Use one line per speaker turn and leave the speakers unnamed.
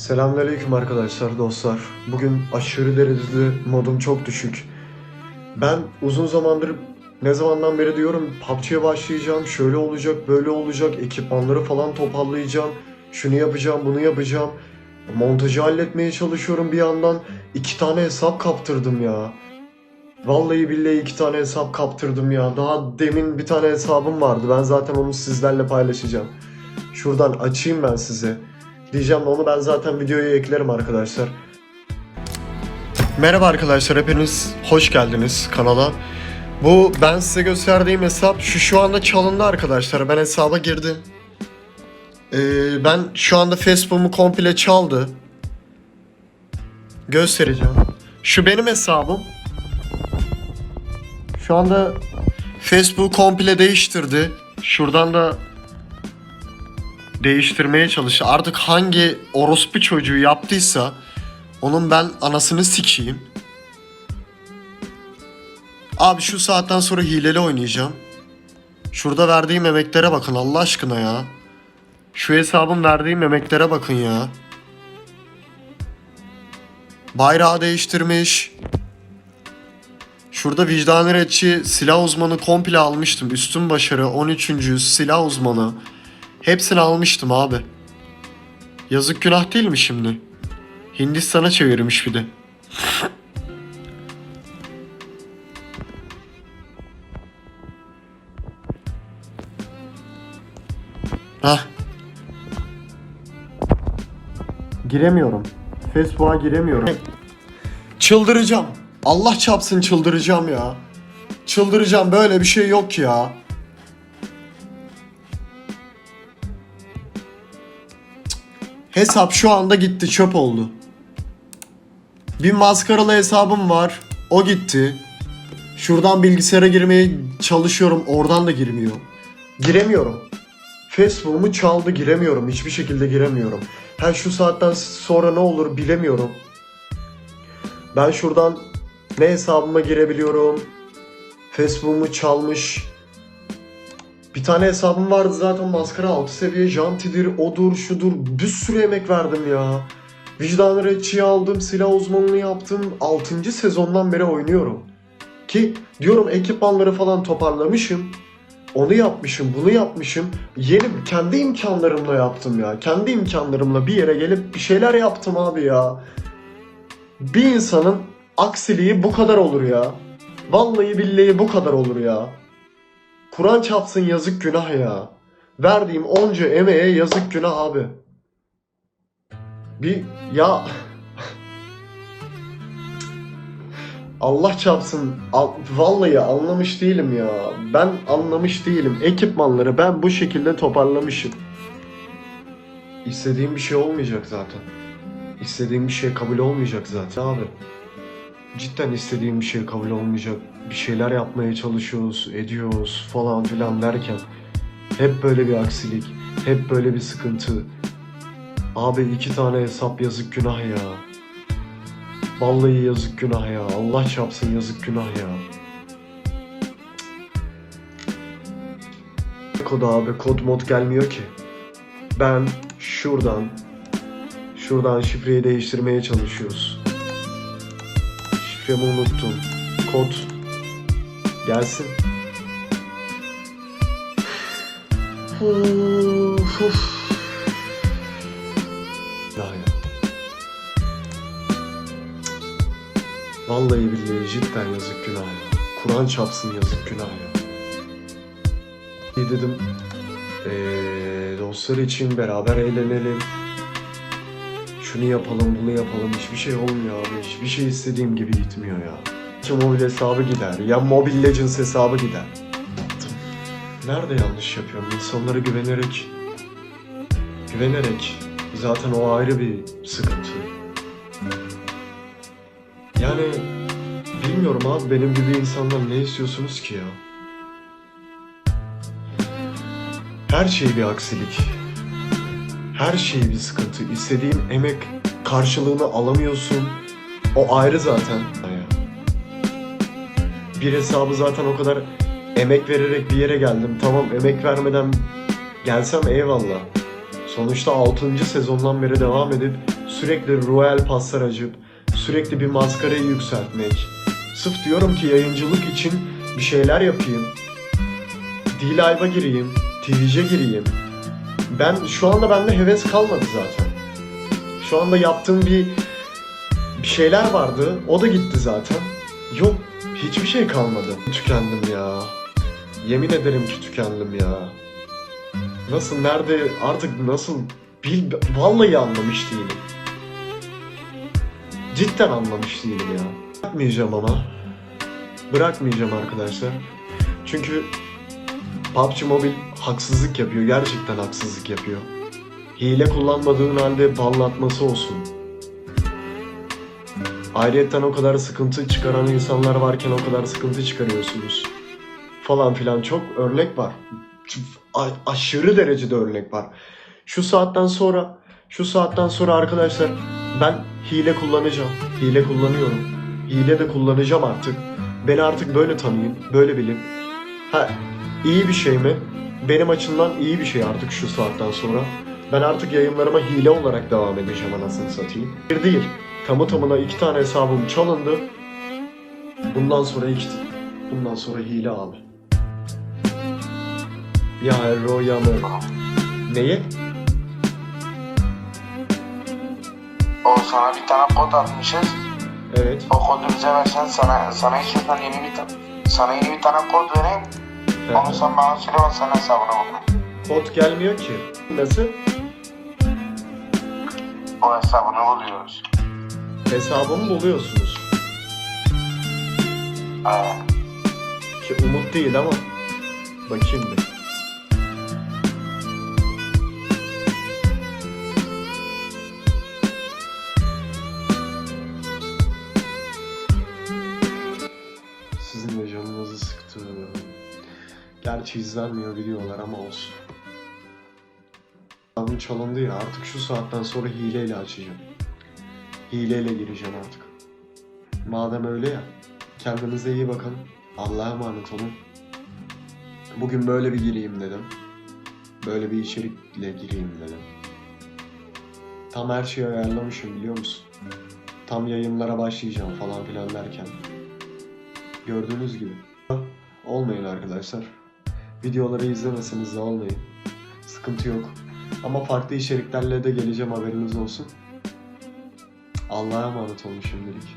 Selamünaleyküm arkadaşlar, dostlar. Bugün aşırı derecede modum çok düşük. Ben uzun zamandır ne zamandan beri diyorum PUBG'ye başlayacağım, şöyle olacak, böyle olacak, ekipmanları falan toparlayacağım, şunu yapacağım, bunu yapacağım. Montajı halletmeye çalışıyorum bir yandan. iki tane hesap kaptırdım ya. Vallahi billahi iki tane hesap kaptırdım ya. Daha demin bir tane hesabım vardı. Ben zaten onu sizlerle paylaşacağım. Şuradan açayım ben size. Diyeceğim onu ben zaten videoya eklerim arkadaşlar. Merhaba arkadaşlar hepiniz hoş geldiniz kanala. Bu ben size gösterdiğim hesap şu şu anda çalındı arkadaşlar. Ben hesaba girdim. Ee, ben şu anda Facebook'umu komple çaldı. Göstereceğim. Şu benim hesabım. Şu anda Facebook komple değiştirdi. Şuradan da değiştirmeye çalıştı. Artık hangi orospu çocuğu yaptıysa onun ben anasını sikeyim. Abi şu saatten sonra hileli oynayacağım. Şurada verdiğim emeklere bakın Allah aşkına ya. Şu hesabın verdiğim emeklere bakın ya. Bayrağı değiştirmiş. Şurada vicdan retçi silah uzmanı komple almıştım. Üstün başarı 13. silah uzmanı. Hepsini almıştım abi. Yazık günah değil mi şimdi? Hindistan'a çevirmiş bir de. Hah. Giremiyorum. Facebook'a giremiyorum. Çıldıracağım. Allah çapsın çıldıracağım ya. Çıldıracağım böyle bir şey yok ya. Hesap şu anda gitti çöp oldu. Bir maskaralı hesabım var. O gitti. Şuradan bilgisayara girmeye çalışıyorum. Oradan da girmiyor. Giremiyorum. Facebook'umu çaldı giremiyorum. Hiçbir şekilde giremiyorum. Ha şu saatten sonra ne olur bilemiyorum. Ben şuradan ne hesabıma girebiliyorum. Facebook'umu çalmış. Bir tane hesabım vardı zaten maskara 6 seviye jantidir, odur, şudur. Bir sürü emek verdim ya. Vicdan retçiyi aldım, silah uzmanını yaptım. 6. sezondan beri oynuyorum. Ki diyorum ekipmanları falan toparlamışım. Onu yapmışım, bunu yapmışım. Yeni kendi imkanlarımla yaptım ya. Kendi imkanlarımla bir yere gelip bir şeyler yaptım abi ya. Bir insanın aksiliği bu kadar olur ya. Vallahi billahi bu kadar olur ya. Kur'an çapsın yazık günah ya. Verdiğim onca emeğe yazık günah abi. Bir ya Allah çapsın al- vallahi anlamış değilim ya. Ben anlamış değilim. Ekipmanları ben bu şekilde toparlamışım. İstediğim bir şey olmayacak zaten. İstediğim bir şey kabul olmayacak zaten abi. Cidden istediğim bir şey kabul olmayacak. Bir şeyler yapmaya çalışıyoruz, ediyoruz falan filan derken hep böyle bir aksilik, hep böyle bir sıkıntı. Abi iki tane hesap yazık günah ya. Vallahi yazık günah ya. Allah çapsın yazık günah ya. Kod abi kod mod gelmiyor ki. Ben şuradan şuradan şifreyi değiştirmeye çalışıyoruz. Şifremi unuttum. Kod gelsin. Of, of. Ya ya. Vallahi billahi cidden yazık günah ya. Kur'an çapsın yazık günah ya. İyi dedim. Eee dostlar için beraber eğlenelim. Şunu yapalım, bunu yapalım. Hiçbir şey olmuyor abi. Hiçbir şey istediğim gibi gitmiyor ya. Ya mobil hesabı gider, ya Mobile Legends hesabı gider. Nerede yanlış yapıyorum? İnsanlara güvenerek, güvenerek. Zaten o ayrı bir sıkıntı. Yani bilmiyorum abi benim gibi insanlar ne istiyorsunuz ki ya? Her şey bir aksilik. Her şey bir sıkıntı. İstediğin emek karşılığını alamıyorsun. O ayrı zaten. Ya. Bir hesabı zaten o kadar emek vererek bir yere geldim. Tamam emek vermeden gelsem eyvallah. Sonuçta 6. sezondan beri devam edip sürekli royal paslar açıp sürekli bir maskarayı yükseltmek. Sırf diyorum ki yayıncılık için bir şeyler yapayım. D-Live'a gireyim, Twitch'e gireyim. Ben şu anda bende heves kalmadı zaten. Şu anda yaptığım bir bir şeyler vardı. O da gitti zaten. Yok, hiçbir şey kalmadı. Tükendim ya. Yemin ederim ki tükendim ya. Nasıl, nerede, artık nasıl bil, vallahi anlamış değilim. Cidden anlamış değilim ya. Bırakmayacağım ama. Bırakmayacağım arkadaşlar. Çünkü PUBG Mobile haksızlık yapıyor. Gerçekten haksızlık yapıyor. Hile kullanmadığın halde banlatması olsun. Ayrıyeten o kadar sıkıntı çıkaran insanlar varken o kadar sıkıntı çıkarıyorsunuz. Falan filan çok örnek var. A- aşırı derecede örnek var. Şu saatten sonra şu saatten sonra arkadaşlar ben hile kullanacağım. Hile kullanıyorum. Hile de kullanacağım artık. Beni artık böyle tanıyın, böyle bilin. Ha, iyi bir şey mi? Benim açımdan iyi bir şey artık şu saatten sonra. Ben artık yayınlarıma hile olarak devam edeceğim anasını satayım. Bir değil, tamı tamına iki tane hesabım çalındı. Bundan sonra iki, bundan sonra hile abi. Ya Erro ya mı? Neye?
O sana bir tane kod atmışız.
Evet.
O kodu bize versen sana sana istiyorsan yeni bir ta- sana yeni bir tane kod vereyim. Onu sen bana söyle ben sana hesabına bakayım.
Kod gelmiyor ki. Nasıl?
O hesabını buluyoruz.
Hesabımı buluyorsunuz.
Ee,
Ki umut değil ama. Bakayım bir. Sizin de canınızı sıktı. Gerçi izlenmiyor videolar ama olsun. Hesabım çalındı ya artık şu saatten sonra hileyle açacağım. Hileyle gireceğim artık. Madem öyle ya. Kendinize iyi bakın. Allah'a emanet olun. Bugün böyle bir gireyim dedim. Böyle bir içerikle gireyim dedim. Tam her şeyi ayarlamışım biliyor musun? Tam yayınlara başlayacağım falan filan derken. Gördüğünüz gibi. Olmayın arkadaşlar. Videoları izlemeseniz de olmayın. Sıkıntı yok. Ama farklı içeriklerle de geleceğim haberiniz olsun. Allah'a emanet olun şimdilik.